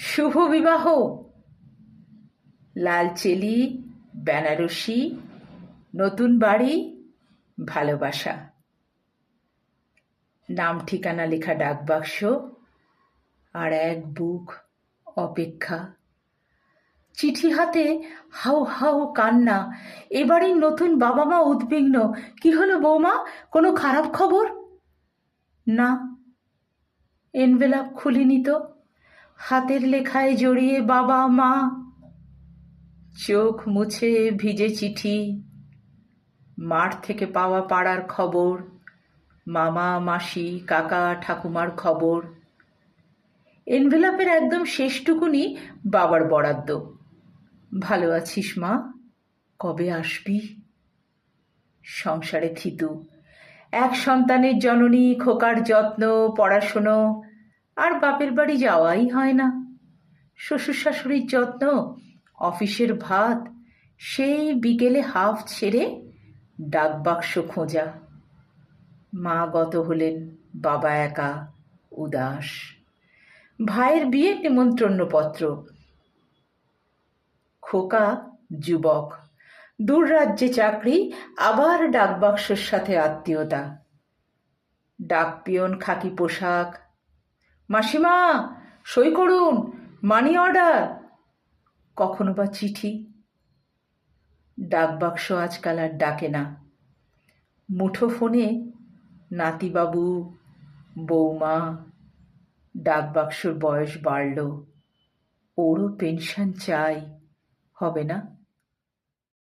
শুভ বিবাহ লাল চেলি বেনারসি, নতুন বাড়ি, ভালোবাসা। নাম ঠিকানা লেখা ডাকবাক্স আর এক বুক অপেক্ষা। চিঠি হাতে হাউ হাউ কান্না, এবারই নতুন বাবা মা উদ্বিগ্ন। কি হলো বৌমা, কোনো খারাপ খবর? না, এনভেলাপ খুলিনি তো। হাতের লেখায় জড়িয়ে বাবা, মা। চোখ মুছে ভিজে চিঠি। মাঠ থেকে পাওয়া পাড়ার খবর। মামা, মাসি, কাকা, ঠাকুমার খবর। এনভেলাপের একদম শেষটুকুনি বাবার বরাদ্দ। ভালো আছিস, মা? কবে আসবি? সংসারে থিতু। এক সন্তানের জননী, খোকার যত্ন, পড়াশুনো আর বাপের বাড়ি যাওয়াই হয় না। শ্বশুর শাশুড়ির যত্ন, অফিসের ভাত, সেই বিকেলে হাফ ছেড়ে ডাকবাক্স খোঁজা। মা গত হলেন বাবা একা, উদাস। ভাইয়ের বিয়ে নিমন্ত্রণপত্র। খোকা যুবক, দূর রাজ্যে চাকরি, আবার ডাকবাক্সের সাথে আত্মীয়তা। ডাকপিয়ন খাকি পোশাক মাসিমা, সই করুন মানি অর্ডার কখনো বা চিঠি? ডাকবাক্স আজকাল আর ডাকে না। মুঠো ফোনে নাতিবাবু, বৌমা, ডাকবাক্সর বয়স বাড়ল। ওরও পেনশন চাই, হবে না?